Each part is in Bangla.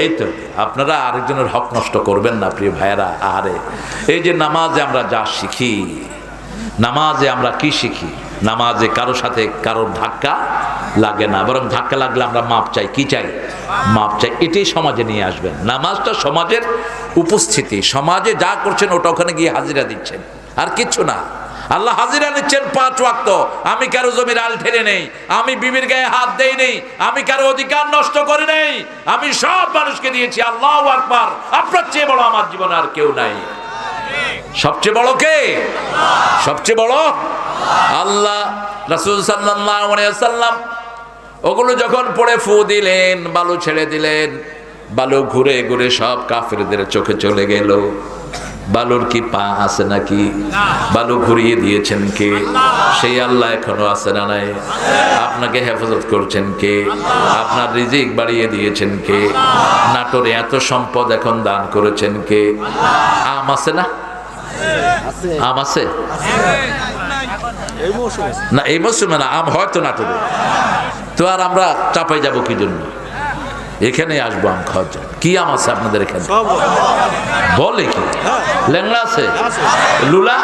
এই তো, আপনারা আরেকজনের হক নষ্ট করবেন না, প্রিয় ভাইয়েরা, আহারে। এই যে নামাজে আমরা যা শিখি, নামাজে আমরা কি শিখি? নামাজে কারও সাথে কারোর ধাক্কা লাগে না, বরং ধাক্কা লাগলে আমরা মাপ চাই, কি চাই? মাপ চাই, এটাই সমাজে নিয়ে আসবেন। নামাজটা সমাজের উপস্থিতি, সমাজে যা করছেন ওটা ওখানে গিয়ে হাজিরা দিচ্ছেন, আর কিচ্ছু না। আল্লাহ হাজিরা নিচ্ছেন পাঁচ ওয়াক্ত। আমি কারও জমির আল ঠেলে নেই, আমি বিবির গায়ে হাত দেই নেই, আমি কারও অধিকার নষ্ট করি নেই, আমি সব মানুষকে দিয়েছি, আল্লাহ আকবার। আপনার চেয়ে বড় আমার জীবনে আর কেউ নাই। সবচেয়ে বড় কে? সবচেয়ে বড় আল্লাহ রাসূল সাল্লাম ওগুলো যখন পড়ে ফু দিলেন, বালু ছেড়ে দিলেন, বালু ঘুরে ঘুরে সব কাফেরদের চোখে চলে গেল। বালুর কি পা আছে নাকি? বালু ঘুরিয়ে দিয়েছেন কে? সেই আল্লাহ এখনও আছে না নাই? আপনাকে হেফাজত করছেন কে? আপনার রিজিক বাড়িয়ে দিয়েছেন কে? নাটোরে এত সম্পদ এখন দান করেছেন কে? আম আছে না? আম আছে? না, এই মৌসুমে না, আম হয়তো নাটোরে। তো আর আমরা চাপাই যাব কি জন্য? এখানে আসব আম খাওয়ার জন্য। কি আম আছে আপনাদের এখানে? বলে। কি? ল্যাংড়া আছে? লুলা?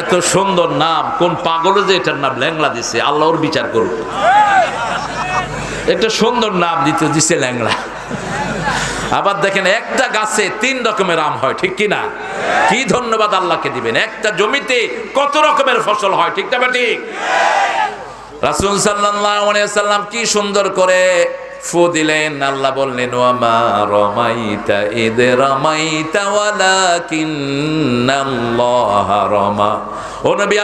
এত সুন্দর নাম কোন পাগলে যে এটার নাম ল্যাংড়া দিছে আল্লাহর বিচার করুক। একটা সুন্দর নাম দিতে দিছে ল্যাংড়া। আবার দেখেন একটা গাছে তিন রকমের আম হয় ঠিক কি না কি ধন্যবাদ আল্লাহকে দিবেন। একটা জমিতে কত রকমের ফসল হয় ঠিক না ঠিক রাসূল সাল্লাম কি সুন্দর করে ফু দিলেন। আল্লাহ বললেন, ওয়ামা রমাইতা রমাইতা রমা।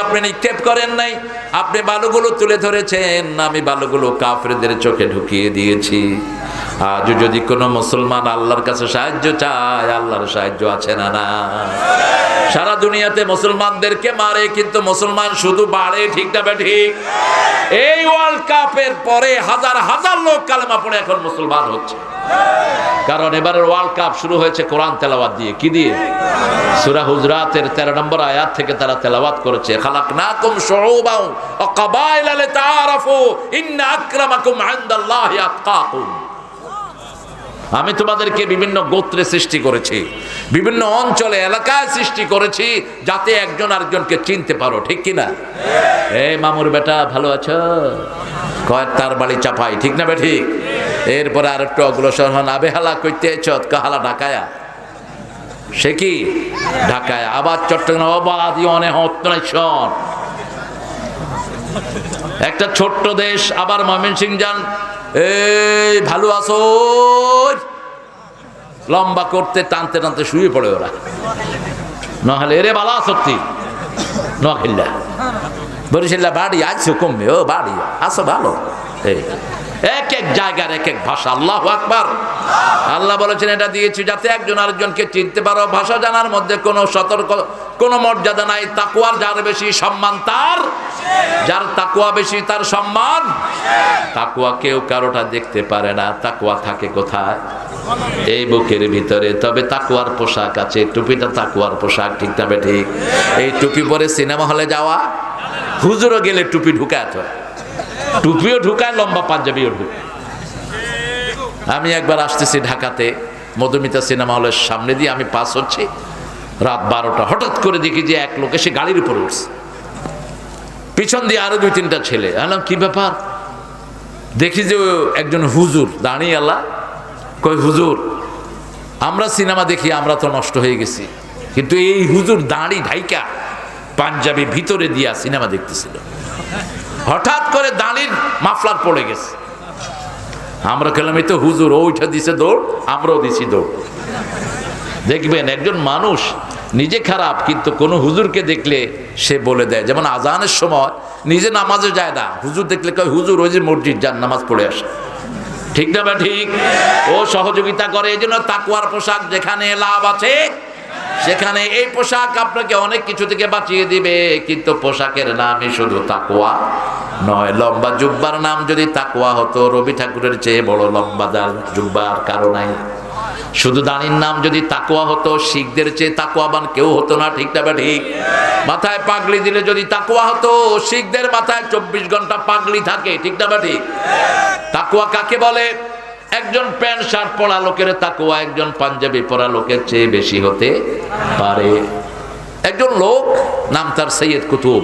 আপনি নিক্ষেপ করেন নাই। আপনি বালুগুলো তুলে ধরেছেন। আমি বালুগুলো কাফেরদের চোখে ঢুকিয়ে দিয়েছি। আজ যদি কোনো মুসলমান আল্লাহর কাছে সাহায্য চায়, আল্লাহর সাহায্য আছে না না? সারা দুনিয়াতে মুসলমানদেরকে মারে, কিন্তু মুসলমান শুধু বাড়ে, ঠিক না ঠিক? এই ওয়ার্ল্ড কাপের পরে হাজার হাজার লোক কালেমা পড়ে এখন মুসলমান হচ্ছে। কারণ এবারের ওয়ার্ল্ড কাপ শুরু হয়েছে কোরআন তেলাওয়াত দিয়ে। কি দিয়ে? সূরা হুজরাতের 13 নম্বর আয়াত থেকে তারা তেলাওয়াত করেছে। খালাকনাকুম শুউবাও ওয়া কাবাইলা লিতাআরাফু। ইন্না আকরামাকুম ইনদাল্লাহি আতকাকুম। আমি তোমাদেরকে বিভিন্ন গোত্রে সৃষ্টি করেছি, বিভিন্ন অঞ্চলে, এলাকায় সৃষ্টি করেছি, যাতে একজন আরেকজনকে চিনতে পারো, ঠিক কি না এই মামুর বেটা, ভালো আছো? কয়, তার বাড়ি চাপাই, ঠিক না বে ঠিক এরপরে আর একটু অগ্রসর হন আবে হালা কইতে চত কাহালা ঢাকায়া? সে কি? ঢাকায়। আবার চট্টগ্রাম, অবাধি অনেক শোন। একটা ছোট্ট দেশ, আবার ময়মনসিং যান। এই, ভালো আছো? লম্বা করতে, টানতে টানতে শুয়ে পড়ে ওরা। নহলে, এরে বালা সত্যি। নোয়াখিল্লা বরিশিল্লা বাড়ি আছো কমবে, ও বাড়ি। আসো ভালো। এই। এক এক জায়গার এক এক ভাষা। আল্লাহ আকবার। আল্লাহ বলেছেন, এটা দিয়েছি যাতে একজন আরেকজনকে চিনতে পারো। ভাষা জানার মধ্যে কোনো সতর্ক, কোনো মর্যাদা নাই। তাকুয়ার যার বেশি সম্মান, তার, যার তাকুয়া বেশি, তার সম্মান তাকুয়া কেউ কারোটা দেখতে পারে না। তাকুয়া থাকে কোথায়? এই বুকের ভিতরে। তবে তাকুয়ার পোশাক আছে। টুপিটা তাকুয়ার পোশাক, ঠিক তবে ঠিক। এই টুপি পরে সিনেমা হলে যাওয়া, হুজুরও গেলে টুপি ঢুকায় টুপিও ঢুকায় লম্বা পাঞ্জাবিও আমি একবার আসতেছি ঢাকাতে, মধুমিতা সিনেমা হলের সামনে দিয়ে আমি পাস হচ্ছি। রাত বারোটা, হঠাৎ করে দেখি যে এক লোক এসে গাড়ির উপরে উঠছে। পিছন দিয়ে আরও দুই তিনটা ছেলে। আলাম কি ব্যাপার? দেখি যে একজন হুজুর দাঁড়িয়ে আল্লাহ কই হুজুর, আমরা সিনেমা দেখি, আমরা তো নষ্ট হয়ে গেছি। কিন্তু এই হুজুর দাঁড়ি ঢাইকা পাঞ্জাবি ভিতরে দিয়া সিনেমা দেখতেছিল। হঠাৎ করে দাঁড়ির মাফলার পড়ে গেছে। আমরা খেলাম, এই তো হুজুর ওইটা দিছে দৌড়, আমরাও দিছি দৌড়। দেখবেন, একজন মানুষ নিজে খারাপ, কিন্তু কোনো হুজুরকে দেখলে সে বলে দেয়। যেমন আজানের সময় নিজে নামাজে যায় না, হুজুর দেখলে কয়, হুজুর, ওই যে মসজিদ, যান, নামাজ পড়ে আসে ঠিক না ঠিক? ও সহযোগিতা করে, এই জন্য তাকুয়ার পোশাক যেখানে লাভ আছে সেখানে এই পোশাক আপনাকে অনেক কিছু থেকে বাঁচিয়ে দিবে, কিন্তু পোশাকের নামই শুধু তাকুয়া নয়। লম্বা জুব্বার নাম যদি তাকুয়া হতো, রবি ঠাকুরের চেয়ে বড় লম্বা জুব্বার কারও নাই। শুধু দানির নাম যদি তাকুয়া হতো, শিখদের চেয়ে তাকুয়াবান কেউ হতো না, ঠিক না ঠিক? মাথায় পাগলি দিলে যদি তাকুয়া হতো, শিখদের মাথায় চব্বিশ ঘণ্টা পাগলি থাকে, ঠিক না ঠিক? তাকুয়া কাকে বলে? একজন প্যান্ট শার্ট পরা লোকের তাকুয়া একজন পাঞ্জাবি পরা লোকের চেয়ে বেশি হতে পারে। একজন লোক, নাম তার সৈয়দ কুতুব।